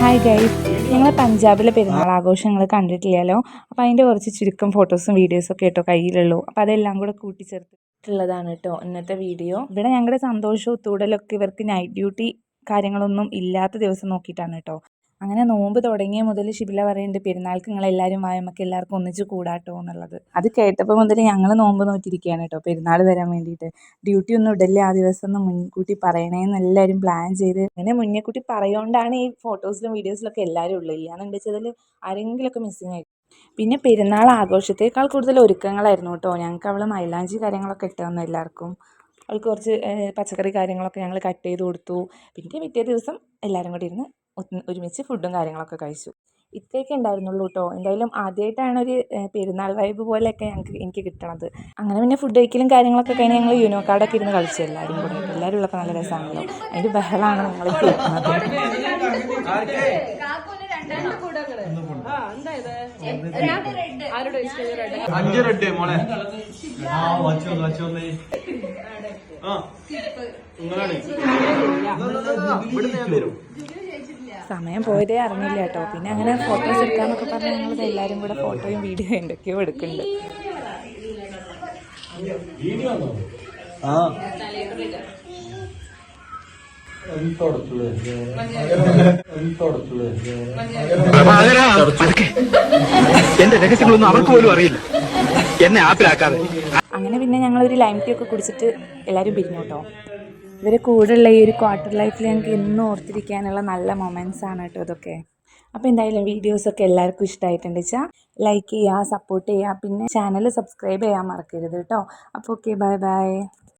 Hi guys ഞങ്ങൾ പഞ്ചാബിലെ പെരുന്നാൾ ആഘോഷങ്ങൾ കണ്ടിട്ടില്ലല്ലോ? അപ്പോൾ അതിന്റെ കുറച്ച് ചുരുക്കം ഫോട്ടോസും വീഡിയോസും ഒക്കെ കേട്ടോ കയ്യിലുള്ളൂ. അപ്പോൾ അതെല്ലാം കൂടെ കൂട്ടിച്ചേർത്തിട്ടുള്ളതാണ് കേട്ടോ ഇന്നത്തെ വീഡിയോ. ഇവിടെ ഞങ്ങളുടെ സന്തോഷവും തൂടലൊക്കെ ഇവർക്ക് നൈറ്റ് ഡ്യൂട്ടി കാര്യങ്ങളൊന്നും ഇല്ലാത്ത ദിവസം നോക്കിയിട്ടാണ് കേട്ടോ. അങ്ങനെ നോമ്പ് തുടങ്ങിയ മുതൽ ഷിബില പറയുന്നുണ്ട് പെരുന്നാൾക്ക് നിങ്ങൾ എല്ലാവരും വായ നമുക്ക് എല്ലാവർക്കും ഒന്നിച്ച് കൂടാട്ടോ എന്നുള്ളത്. അത് കേട്ടപ്പോൾ മുതൽ ഞങ്ങൾ നോമ്പ് നോക്കിയിരിക്കുകയാണ് കേട്ടോ പെരുന്നാൾ വരാൻ വേണ്ടിയിട്ട്. ഡ്യൂട്ടി ഒന്നും ഇടല്ലേ ആ ദിവസം ഒന്ന് മുൻകൂട്ടി പറയണേന്ന് എല്ലാവരും പ്ലാൻ ചെയ്ത്. അങ്ങനെ മുന്നേക്കൂട്ടി പറയുകൊണ്ടാണ് ഈ ഫോട്ടോസിലും വീഡിയോസിലൊക്കെ എല്ലാവരും ഉള്ളത്. ഇല്ലാന്ന് വെച്ചാൽ ആരെങ്കിലുമൊക്കെ മിസ്സിങ് ആയി. പിന്നെ പെരുന്നാൾ ആഘോഷത്തേക്കാൾ കൂടുതൽ ഒരുക്കങ്ങളായിരുന്നു കേട്ടോ. ഞങ്ങൾക്ക് അവൾ മൈലാഞ്ചി കാര്യങ്ങളൊക്കെ ഇട്ട് എല്ലാവർക്കും. അവൾക്ക് കുറച്ച് പച്ചക്കറി കാര്യങ്ങളൊക്കെ ഞങ്ങൾ കട്ട് ചെയ്ത് കൊടുത്തു. പിന്നെ പിറ്റേ ദിവസം എല്ലാവരും കൂടി ഇരുന്ന് ഒരുമിച്ച് ഫുഡും കാര്യങ്ങളൊക്കെ കഴിച്ചു. ഇത്രയൊക്കെ ഉണ്ടായിരുന്നുള്ളൂ കേട്ടോ എന്തായാലും ആദ്യമായിട്ടാണ് ഒരു പെരുന്നാൾ വൈബ് പോലെയൊക്കെ ഞങ്ങൾക്ക് എനിക്ക് കിട്ടണത്. അങ്ങനെ പിന്നെ ഫുഡ് കഴിക്കലും കാര്യങ്ങളൊക്കെ കഴിഞ്ഞ് ഞങ്ങൾ യുനോ കാർഡൊക്കെ ഇരുന്ന് കളിച്ചു എല്ലാവരും കൂടെ. എല്ലാവരും ഉള്ളപ്പോൾ നല്ല രസമാണല്ലോ അതിന്റെ ബഹളമാണ് നിങ്ങൾ കേൾക്കുന്നത് അഞ്ച് റെഡ് ആ വച്ചു ആ സമയം പോയതേ അറിഞ്ഞില്ല കേട്ടോ. പിന്നെ അങ്ങനെ ഫോട്ടോസ് എടുക്കാന്നൊക്കെ പറഞ്ഞ് ഞങ്ങൾ എല്ലാവരും കൂടെ ഫോട്ടോയും വീഡിയോ എന്തൊക്കെയോ എടുക്കുന്നുണ്ട്. എന്റെ രഹസ്യങ്ങളൊന്നും അവർക്ക് പോലും അറിയില്ല. എന്നെ ആപ്പിലാക്കാതെ. അങ്ങനെ പിന്നെ ഞങ്ങളൊരു ലൈം ടീ ഒക്കെ കുടിച്ചിട്ട് എല്ലാരും പിരിഞ്ഞു കേട്ടോ. ഇവരെ കൂടെയുള്ള ഈ ഒരു ക്വാർട്ടർ ലൈഫിൽ ഞങ്ങൾക്ക് എന്നും ഓർത്തിരിക്കാനുള്ള നല്ല മൊമെന്റ്സ് ആണ് കേട്ടോ ഇതൊക്കെ. അപ്പോൾ എന്തായാലും വീഡിയോസൊക്കെ എല്ലാവർക്കും ഇഷ്ടമായിട്ടുണ്ട് വെച്ചാൽ ലൈക്ക് ചെയ്യുക സപ്പോർട്ട് ചെയ്യുക പിന്നെ ചാനൽ സബ്സ്ക്രൈബ് ചെയ്യാൻ മറക്കരുത് കേട്ടോ അപ്പോൾ ഓക്കെ ബൈ ബൈ